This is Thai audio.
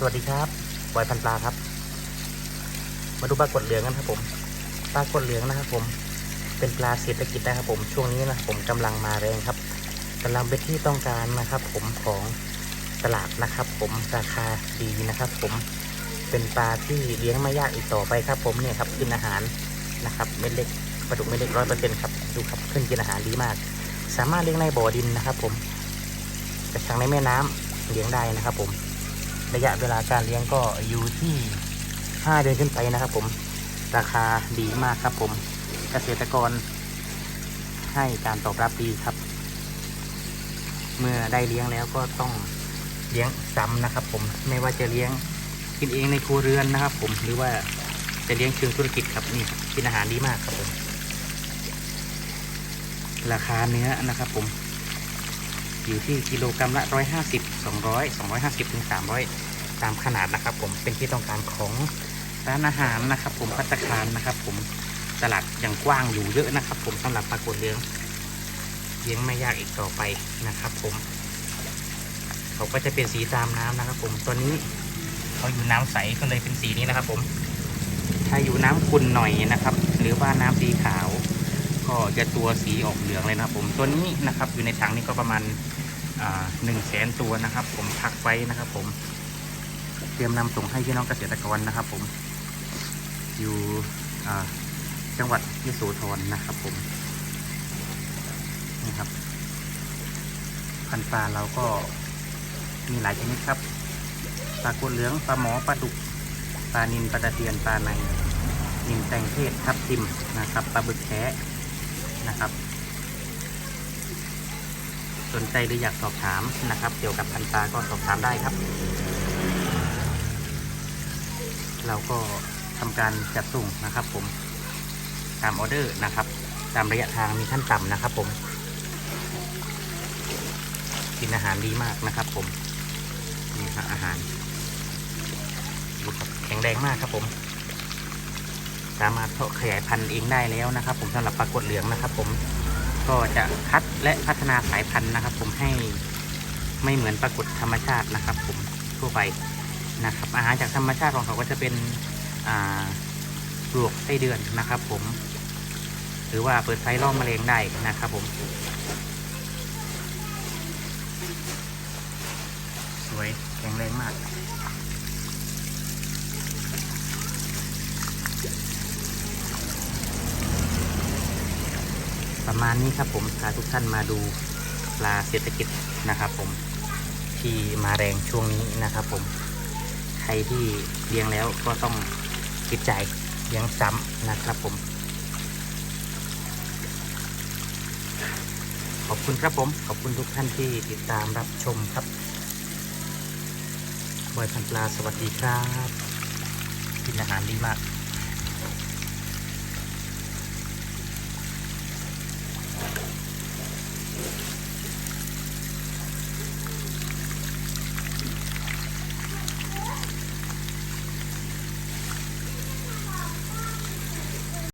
สวัสดีครับบอยพันปลาครับ มาดูปลากดเหลืองกันครับผม ปลากดเหลืองนะครับผม เป็นปลาเศรษฐกิจนะครับผม ช่วงนี้นะผมกำลังมาแรงครับกำลังเป็นที่ต้องการนะครับ ผมของตลาดนะครับ ผมราคาดีนะครับ ผม เป็นปลาที่เลี้ยงไม่ยากอีกต่อไปครับ ผมเนี่ยครับกินอาหารนะครับเม็ดเล็กปลาดุกเม็ดเล็กร้อยเปอร์เซ็นต์ครับ ดูครับขึ้นกินอาหารดีมาก สามารถเลี้ยงในบ่อดินนะครับ ผมกระชังในแม่น้ำเลี้ยงได้นะครับ ผม ระยะเวลาการเลี้ยงก็อยู่ที่ 5 เดือนขึ้นไปนะครับ ผม ราคาดีมากครับ ผมเกษตรกร ให้การตอบรับดีครับ เมื่อได้เลี้ยงแล้วก็ต้องเลี้ยงซ้ำนะครับ ผมไม่ว่าจะเลี้ยงกินเองในครัวเรือนนะครับ ผมหรือว่าจะเลี้ยงเชิงธุรกิจครับนี่ครับกินอาหารดีมากครับผมราคาเนื้อนะครับผม อยู่ที่กิโลกรัมละ 150 200 250ถึง300 ตามขนาดนะครับ ผมเป็นที่ต้องการของร้านอาหารนะครับ ผมพัตตาคารนะครับ ผมตลาดอยังกว้างอยู่เยอะนะครับ ผมสำหรับปลากดเลี้ยงเลี้ยงไม่ยากอีกต่อไปนะครับ ผม เขาก็จะเป็นสีตามน้ำนะครับ ผมตัวนี้เขาอยู่น้ำใสก็เลยเป็นสีนี้นะครับ ผม ถ้าอยู่น้ำขุ่นหน่อยนะครับ หรือว่าน้ำสีขาว ก็จะตัวสีออกเหลืองเลยนะครับ ผมตัวนี้นะครับอยู่ในถังนี้ก็ประมาณหนึ่งแสนตัวนะครับ ผมพักไว้นะครับ ผมเตรียมนำส่งให้พี่น้องเกษตรกรนะครับ ผมอยู่จังหวัดยโสธรนะครับ ผมนี่ครับ พันปลาเราก็มีหลายชนิดครับปลากดเหลืองปลาหมอปลาดุกปลานินปลาตะเพียนปลาในนินแตงเทศทับทิมนะครับปลาบึกแท้ นะครับ สนใจหรืออยากสอบถามนะครับ เกี่ยวกับพันธุ์ปลาก็สอบถามได้ครับ เราก็ทำการจัดส่งนะครับ ผมตามออเดอร์นะครับ ตามระยะทางมีขั้นต่ำนะครับ ผมกินอาหารดีมากนะครับ ผมนี่ครับอาหารดูครับแข็งแรงมากครับผม สามารถเพาะขยายพันธุ์เองได้แล้วนะครับ ผมสำหรับปลากดเหลืองนะครับ ผมก็จะคัดและพัฒนาสายพันธุ์นะครับ ผมให้ไม่เหมือนปรากฏธรรมชาตินะครับ ผมทั่วไปนะครับ อาหารจากธรรมชาติของเขาก็จะเป็นปลวกไส้เดือนนะครับ ผม หรือว่าเปิดไฟล่อแมลงได้นะครับ ผม สวยแข็งแรงมาก ประมาณนี้ครับผมพาทุกท่านมาดูปลาเศรษฐกิจนะครับ ผมที่มาแรงช่วงนี้นะครับ ผมใครที่เลี้ยงแล้วก็ต้องคิดใจเลี้ยงซ้ำนะครับผม ขอบคุณครับผม ขอบคุณทุกท่านที่ติดตามรับชมครับบอยพันปลาสวัสดีครับกินอาหารดีมาก